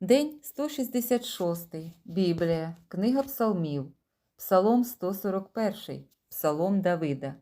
День 166. Біблія. Книга Псалмів. Псалом 141. Псалом Давида.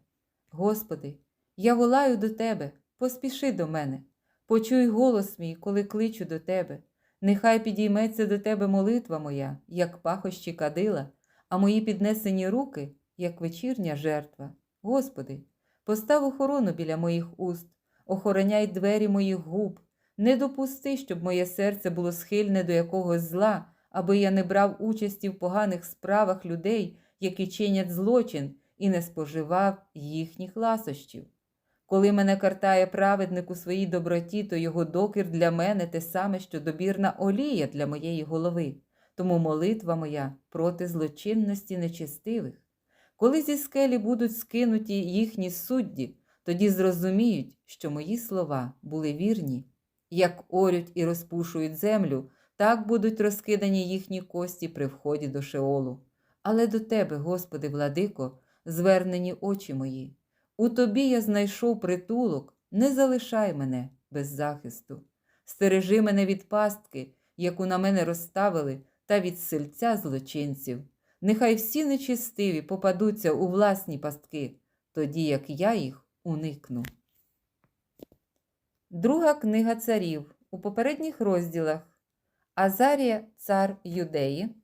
Господи, я волаю до Тебе, поспіши до мене. Почуй голос мій, коли кличу до Тебе. Нехай підійметься до Тебе молитва моя, як пахощі кадила, а мої піднесені руки, як вечірня жертва. Господи, постав охорону біля моїх уст, охороняй двері моїх губ. Не допусти, щоб моє серце було схильне до якогось зла, аби я не брав участі в поганих справах людей, які чинять злочин, і не споживав їхніх ласощів. Коли мене картає праведник у своїй доброті, то його докір для мене те саме, що добірна олія для моєї голови, тому молитва моя проти злочинності нечестивих. Коли зі скелі будуть скинуті їхні судді, тоді зрозуміють, що мої слова були вірні. Як орють і розпушують землю, так будуть розкидані їхні кості при вході до Шеолу. Але до Тебе, Господи, владико, звернені очі мої. У Тобі я знайшов притулок, не залишай мене без захисту. Стережи мене від пастки, яку на мене розставили, та від сильця злочинців. Нехай всі нечистиві попадуться у власні пастки, тоді як я їх уникну. Друга книга царів у попередніх розділах Азарія, цар Юдеї,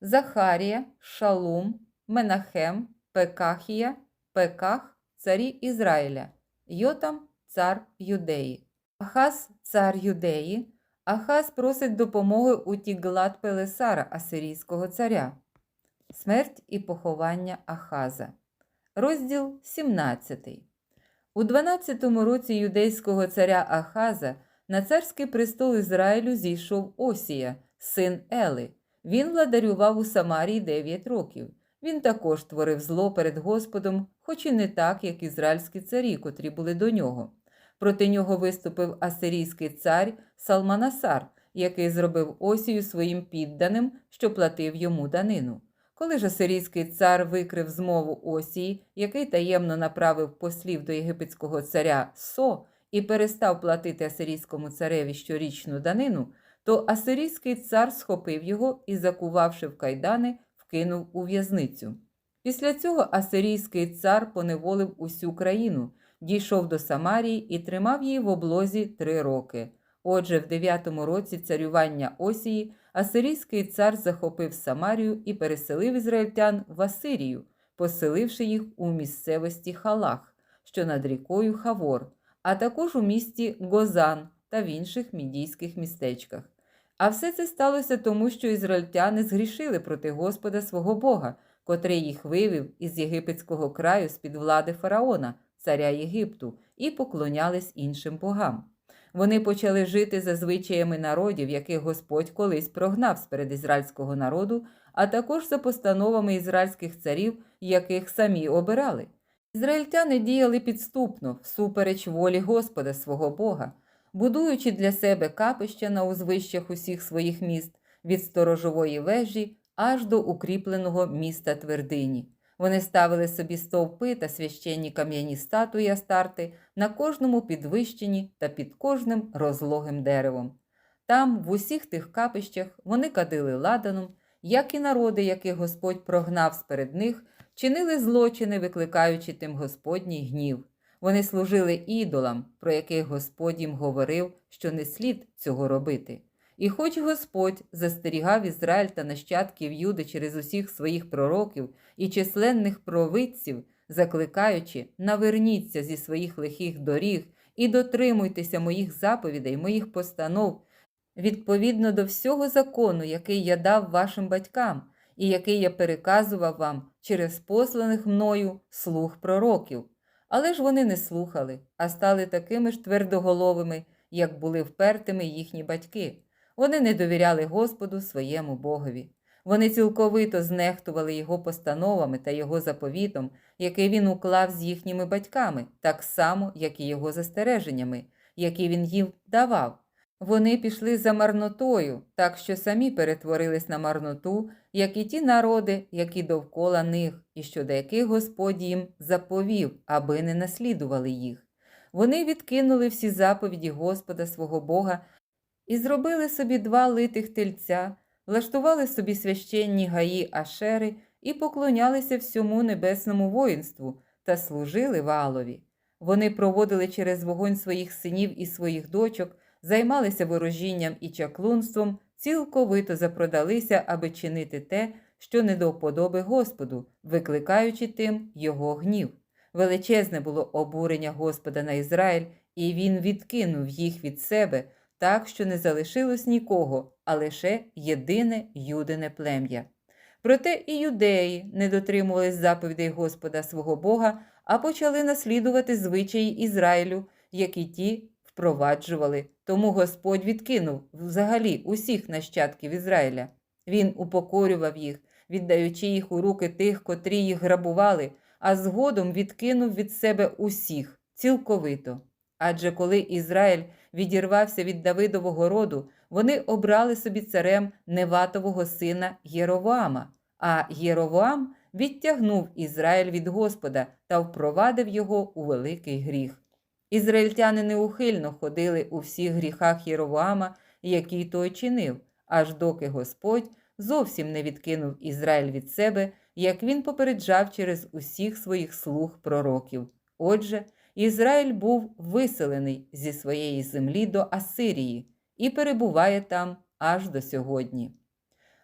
Захарія, Шалум, Менахем, Пекахія, Пеках, царі Ізраїля, Йотам, цар Юдеї, Ахаз, цар Юдеї. Ахаз просить допомоги у Тіглат Пелесара, асирійського царя. Смерть і поховання Ахаза. Розділ 17. У 12-му році юдейського царя Ахаза на царський престол Ізраїлю зійшов Осія, син Ели. Він владарював у Самарії 9 років. Він також творив зло перед Господом, хоч і не так, як ізраїльські царі, котрі були до нього. Проти нього виступив асирійський цар Салманасар, який зробив Осію своїм підданим, що платив йому данину. Коли ж асирійський цар викрив змову Осії, який таємно направив послів до єгипетського царя Со і перестав платити асирійському цареві щорічну данину, то асирійський цар схопив його і, закувавши в кайдани, вкинув у в'язницю. Після цього асирійський цар поневолив усю країну, дійшов до Самарії і тримав її в облозі три роки. Отже, в дев'ятому році царювання Осії асирійський цар захопив Самарію і переселив ізраїльтян в Асирію, поселивши їх у місцевості Халах, що над рікою Хавор, а також у місті Гозан та в інших мідійських містечках. А все це сталося тому, що ізраїльтяни згрішили проти Господа свого Бога, котрий їх вивів із єгипетського краю з-під влади фараона, царя Єгипту, і поклонялись іншим богам. Вони почали жити за звичаями народів, яких Господь колись прогнав сперед ізраїльського народу, а також за постановами ізраїльських царів, яких самі обирали. Ізраїльтяни діяли підступно, всупереч волі Господа свого Бога, будуючи для себе капища на узвищах усіх своїх міст від сторожової вежі аж до укріпленого міста твердині. Вони ставили собі стовпи та священні кам'яні статуї Астарти на кожному підвищенні та під кожним розлогим деревом. Там, в усіх тих капищах, вони кадили ладаном, як і народи, яких Господь прогнав сперед них, чинили злочини, викликаючи тим Господній гнів. Вони служили ідолам, про яких Господь їм говорив, що не слід цього робити. І хоч Господь застерігав Ізраїль та нащадків Юди через усіх своїх пророків і численних провидців, закликаючи наверніться зі своїх лихих доріг і дотримуйтеся моїх заповідей, моїх постанов, відповідно до всього закону, який я дав вашим батькам, і який я переказував вам через посланих мною слух пророків. Але ж вони не слухали, а стали такими ж твердоголовими, як були впертими їхні батьки. Вони не довіряли Господу своєму Богові. Вони цілковито знехтували його постановами та його заповітом, який він уклав з їхніми батьками, так само, як і його застереженнями, які він їм давав. Вони пішли за марнотою, так що самі перетворились на марноту, як і ті народи, які довкола них, і щодо яких Господь їм заповів, аби не наслідували їх. Вони відкинули всі заповіді Господа свого Бога І зробили собі два литих тельця, влаштували собі священні гаї Ашери і поклонялися всьому небесному воїнству та служили Ваалові. Вони проводили через вогонь своїх синів і своїх дочок, займалися ворожінням і чаклунством, цілковито запродалися, аби чинити те, що не до вподоби Господу, викликаючи тим його гнів. Величезне було обурення Господа на Ізраїль, і він відкинув їх від себе, так що не залишилось нікого, а лише єдине юдине плем'я. Проте і юдеї не дотримувались заповідей Господа свого Бога, а почали наслідувати звичаї Ізраїлю, які ті впроваджували. Тому Господь відкинув взагалі усіх нащадків Ізраїля. Він упокорював їх, віддаючи їх у руки тих, котрі їх грабували, а згодом відкинув від себе усіх цілковито. Адже коли Ізраїль відірвався від Давидового роду, вони обрали собі царем Неватового сина Єровоама, а Єровоам відтягнув Ізраїль від Господа та впровадив його у великий гріх. Ізраїльтяни неухильно ходили у всіх гріхах Єровоама, які той чинив, аж доки Господь зовсім не відкинув Ізраїль від себе, як він попереджав через усіх своїх слуг пророків. Отже, Ізраїль був виселений зі своєї землі до Асирії і перебуває там аж до сьогодні.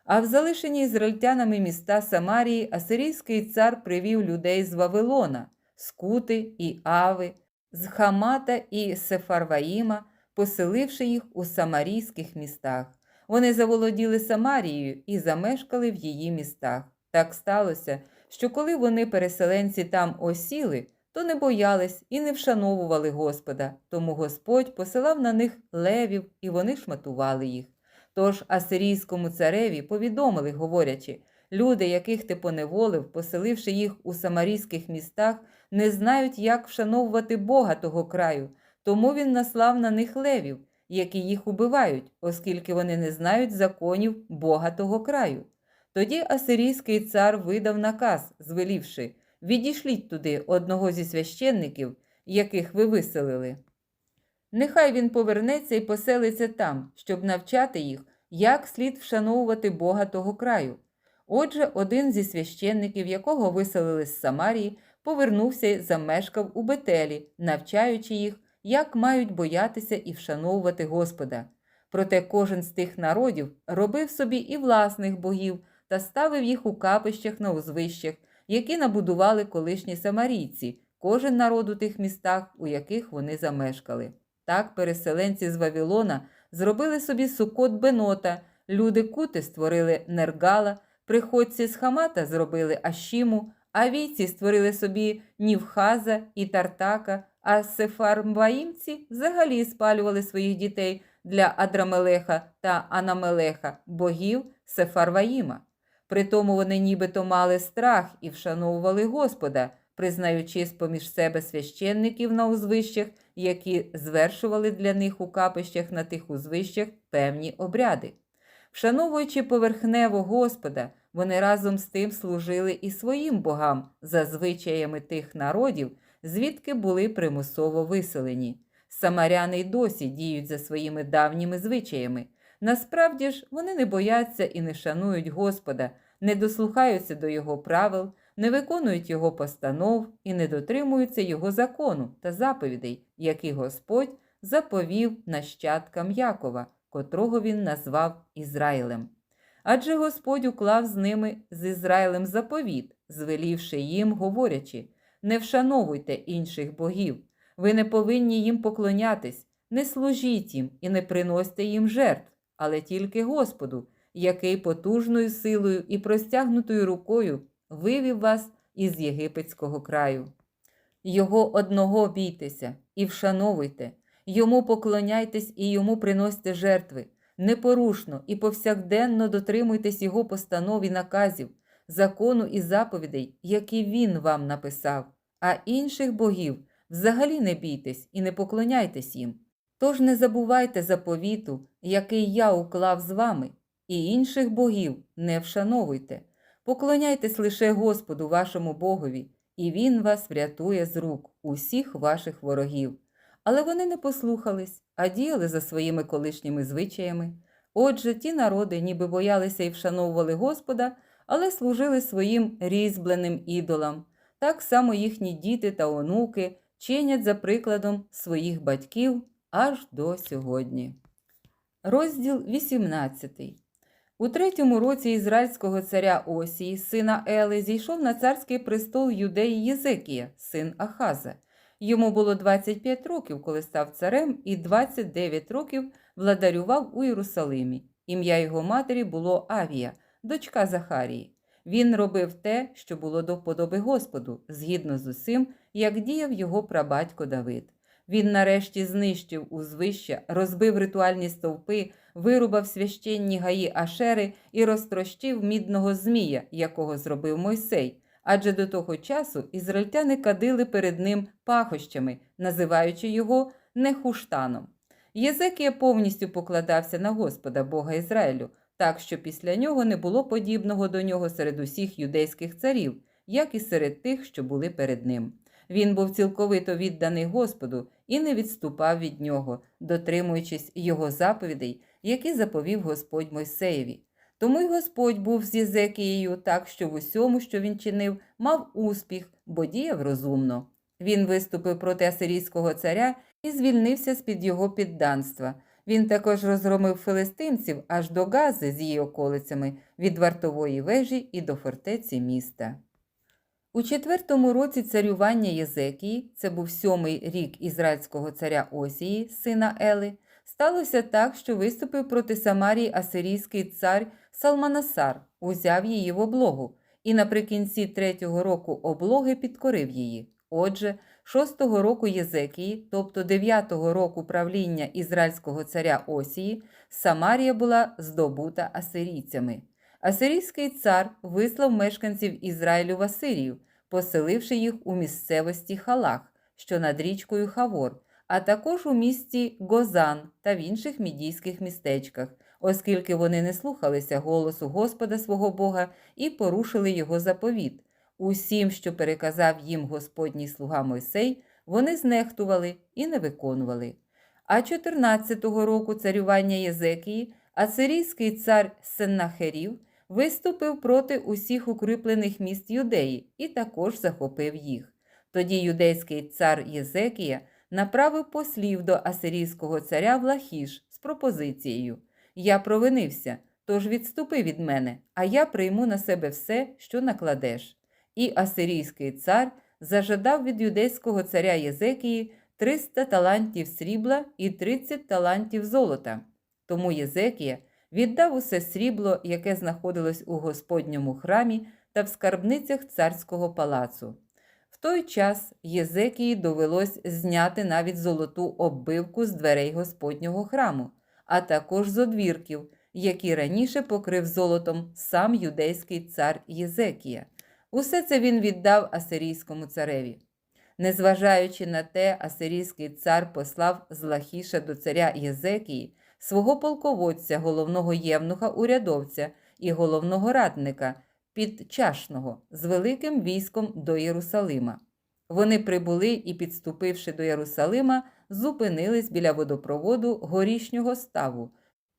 А в залишені ізраїльтянами міста Самарії асирійський цар привів людей з Вавилона, з Кути і Ави, з Хамата і Сефарваїма, поселивши їх у самарійських містах. Вони заволоділи Самарією і замешкали в її містах. Так сталося, що коли вони, переселенці, там осіли, то не боялись і не вшановували Господа, тому Господь посилав на них левів, і вони шматували їх. Тож асирійському цареві повідомили, говорячи, люди, яких ти поневолив, поселивши їх у самарійських містах, не знають, як вшановувати Бога того краю, тому він наслав на них левів, які їх убивають, оскільки вони не знають законів Бога того краю. Тоді асирійський цар видав наказ, звелівши відійшліть туди одного зі священників, яких ви виселили. Нехай він повернеться і поселиться там, щоб навчати їх, як слід вшановувати Бога того краю. Отже, один зі священників, якого виселили з Самарії, повернувся і замешкав у Бетелі, навчаючи їх, як мають боятися і вшановувати Господа. Проте кожен з тих народів робив собі і власних богів та ставив їх у капищах на узвищах, які набудували колишні самарійці, кожен народ у тих містах, у яких вони замешкали. Так переселенці з Вавилона зробили собі сукот Бенота, люди кути створили Нергала, приходці з Хамата зробили Ашіму, авійці створили собі Нівхаза і Тартака, а сефармваїмці взагалі спалювали своїх дітей для Адрамелеха та Анамелеха, богів Сефарваїма. Притому вони нібито мали страх і вшановували Господа, признаючи з-поміж себе священників на узвищах, які звершували для них у капищах на тих узвищах певні обряди. Вшановуючи поверхнево Господа, вони разом з тим служили і своїм богам за звичаями тих народів, звідки були примусово виселені. Самаряни й досі діють за своїми давніми звичаями. Насправді ж вони не бояться і не шанують Господа, не дослухаються до Його правил, не виконують Його постанов і не дотримуються Його закону та заповідей, які Господь заповів нащадкам Якова, котрого він назвав Ізраїлем. Адже Господь уклав з ними з Ізраїлем заповіт, звелівши їм, говорячи: не вшановуйте інших богів, ви не повинні їм поклонятись, не служіть їм і не приносьте їм жертв, але тільки Господу, який потужною силою і простягнутою рукою вивів вас із єгипетського краю. Його одного бійтеся і вшановуйте, йому поклоняйтесь і йому приносьте жертви, непорушно і повсякденно дотримуйтесь його постанов і наказів, закону і заповідей, які він вам написав, а інших богів взагалі не бійтесь і не поклоняйтесь їм. Тож не забувайте заповіту, який я уклав з вами, і інших богів не вшановуйте. Поклоняйтесь лише Господу вашому Богові, і Він вас врятує з рук усіх ваших ворогів. Але вони не послухались, а діяли за своїми колишніми звичаями. Отже, ті народи ніби боялися і вшановували Господа, але служили своїм різьбленим ідолам. Так само їхні діти та онуки чинять за прикладом своїх батьків аж до сьогодні. Розділ 18. У третьому році ізраїльського царя Осії, сина Ели, зійшов на царський престол юдеї Єзекія, син Ахаза. Йому було 25 років, коли став царем, і 29 років владарював у Єрусалимі. Ім'я його матері було Авія, дочка Захарії. Він робив те, що було до вподоби Господу, згідно з усім, як діяв його прабатько Давид. Він нарешті знищив узвища, розбив ритуальні стовпи, вирубав священні гаї Ашери і розтрощив мідного змія, якого зробив Мойсей. Адже до того часу ізраїльтяни кадили перед ним пахощами, називаючи його Нехуштаном. Єзекія повністю покладався на Господа Бога Ізраїлю, так що після нього не було подібного до нього серед усіх юдейських царів, як і серед тих, що були перед ним. Він був цілковито відданий Господу і не відступав від нього, дотримуючись його заповідей, які заповів Господь Мойсеєві. Тому й Господь був з Єзекією так, що в усьому, що він чинив, мав успіх, бо діяв розумно. Він виступив проти асирійського царя і звільнився з-під його підданства. Він також розгромив филистимців аж до Гази з її околицями від вартової вежі і до фортеці міста. У четвертому році царювання Єзекії, це був сьомий рік ізраїльського царя Осії, сина Ели, сталося так, що виступив проти Самарії асирійський цар Салманасар, узяв її в облогу, і наприкінці третього року облоги підкорив її. Отже, шостого року Єзекії, тобто дев'ятого року правління ізраїльського царя Осії, Самарія була здобута асирійцями. Асирійський цар вислав мешканців Ізраїлю в Асирію, поселивши їх у місцевості Халах, що над річкою Хавор, а також у місті Гозан та в інших мідійських містечках, оскільки вони не слухалися голосу Господа свого Бога і порушили його заповіт. Усім, що переказав їм Господній слуга Мойсей, вони знехтували і не виконували. А 14-го року царювання Єзекії асирійський цар Сеннахерів виступив проти усіх укріплених міст Юдеї і також захопив їх. Тоді юдейський цар Єзекія направив послів до асирійського царя в Лахіш з пропозицією: Я провинився, тож відступи від мене, а я прийму на себе все, що накладеш. І асирійський цар зажадав від юдейського царя Єзекії 300 талантів срібла і 30 талантів золота. Тому Єзекія віддав усе срібло, яке знаходилось у Господньому храмі та в скарбницях царського палацу. В той час Єзекії довелось зняти навіть золоту оббивку з дверей Господнього храму, а також з одвірків, які раніше покрив золотом сам юдейський цар Єзекія. Усе це він віддав асирійському цареві. Незважаючи на те, асирійський цар послав з Лахіша до царя Єзекії свого полководця, головного євнуха урядовця і головного радника підчашного з великим військом до Єрусалима. Вони прибули і, підступивши до Єрусалима, зупинились біля водопроводу горішнього ставу,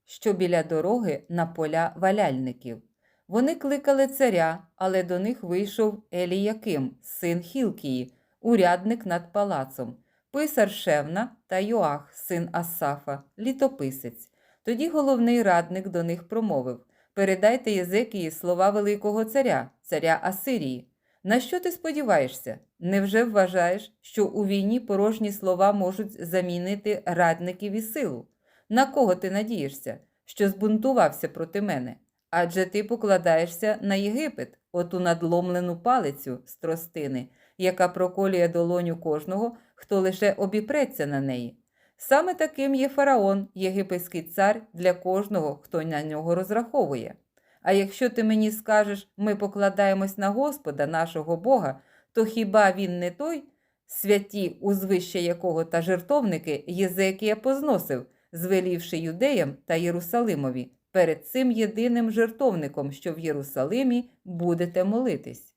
що біля дороги на поля валяльників. Вони кликали царя, але до них вийшов Еліяким, син Хілкії, урядник над палацом, писар Шевна та Йоах, син Асафа, літописець. Тоді головний радник до них промовив Передайте Єзекії слова Великого царя, царя Асирії. На що ти сподіваєшся? Невже вважаєш, що у війні порожні слова можуть замінити радників і силу? На кого ти надієшся, що збунтувався проти мене? Адже ти покладаєшся на Єгипет, оту надломлену палицю з тростини, яка проколює долоню кожного, хто лише обіпреться на неї. Саме таким є фараон, єгипетський цар для кожного, хто на нього розраховує. А якщо ти мені скажеш, ми покладаємось на Господа, нашого Бога, то хіба він не той, святі, узвище якого та жертовники Єзекія позносив, звелівши юдеям та Єрусалимові перед цим єдиним жертовником, що в Єрусалимі будете молитись.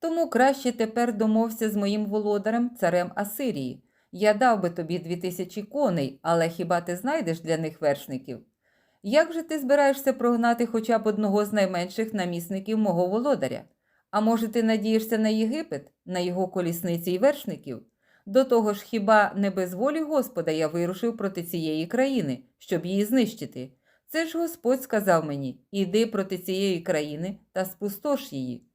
Тому краще тепер домовся з моїм володарем, царем Асирії. Я дав би тобі дві тисячі коней, але хіба ти знайдеш для них вершників? Як же ти збираєшся прогнати хоча б одного з найменших намісників мого володаря? А може, ти надієшся на Єгипет, на його колісниці і вершників? До того ж, хіба не без волі Господа я вирушив проти цієї країни, щоб її знищити? Це ж Господь сказав мені: іди проти цієї країни та спустош її.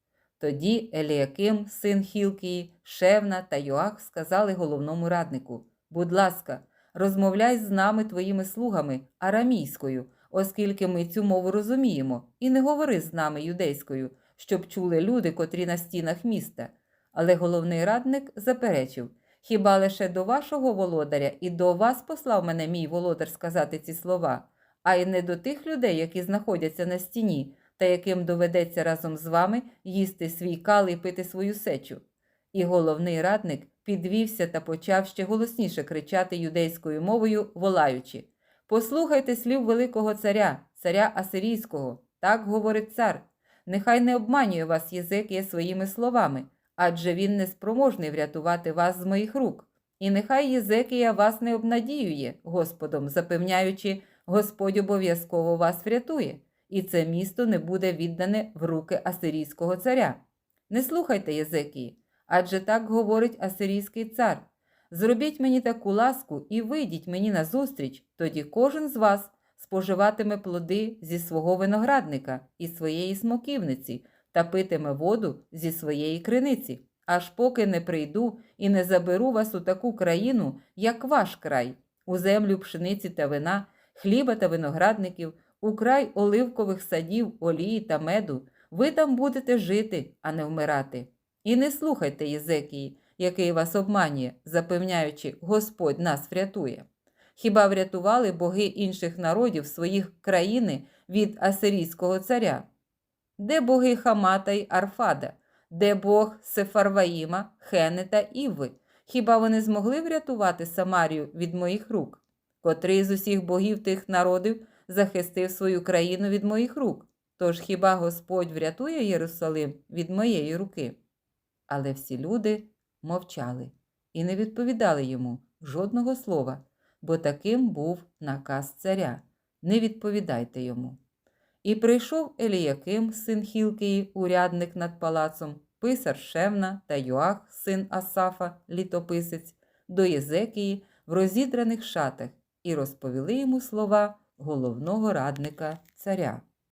Тоді Еліаким, син Хілкії, Шевна та Йоах сказали головному раднику: Будь ласка, розмовляй з нами твоїми слугами арамійською, оскільки ми цю мову розуміємо, і не говори з нами юдейською, щоб чули люди, котрі на стінах міста. Але головний радник заперечив: Хіба лише до вашого володаря і до вас послав мене мій володар сказати ці слова, а й не до тих людей, які знаходяться на стіні, та яким доведеться разом з вами їсти свій кал і пити свою сечу. І головний радник підвівся та почав ще голосніше кричати юдейською мовою, волаючи Послухайте слів великого царя, царя Асирійського, так говорить цар. Нехай не обманює вас Єзекія своїми словами, адже він неспроможний врятувати вас з моїх рук. І нехай Єзекія вас не обнадіює, Господом, запевняючи, Господь обов'язково вас врятує, і це місто не буде віддане в руки Асирійського царя. Не слухайте Єзекії, адже так говорить Асирійський цар. Зробіть мені таку ласку і вийдіть мені назустріч, тоді кожен з вас споживатиме плоди зі свого виноградника і своєї смоківниці та питиме воду зі своєї криниці, аж поки не прийду і не заберу вас у таку країну, як ваш край, у землю пшениці та вина, хліба та виноградників, у край оливкових садів, олії та меду. Ви там будете жити, а не вмирати. І не слухайте Єзекії, який вас обманює, запевняючи, Господь нас врятує. Хіба врятували боги інших народів своїх країни від Асирійського царя? Де боги Хамата й Арфада, де Бог Сефарваїма, Хени та Іви? Хіба вони змогли врятувати Самарію від моїх рук? Котрий з усіх богів тих народів захистив свою країну від моїх рук? Тож хіба Господь врятує Єрусалим від моєї руки? Але всі люди мовчали і не відповідали йому жодного слова, бо таким був наказ царя не відповідайте йому. І прийшов Еліяким, син Хілкії, урядник над палацом, писар Шевна та Йоах, син Асафа, літописець, до Єзекії в розідраних шатах і розповіли йому слова головного радника царя.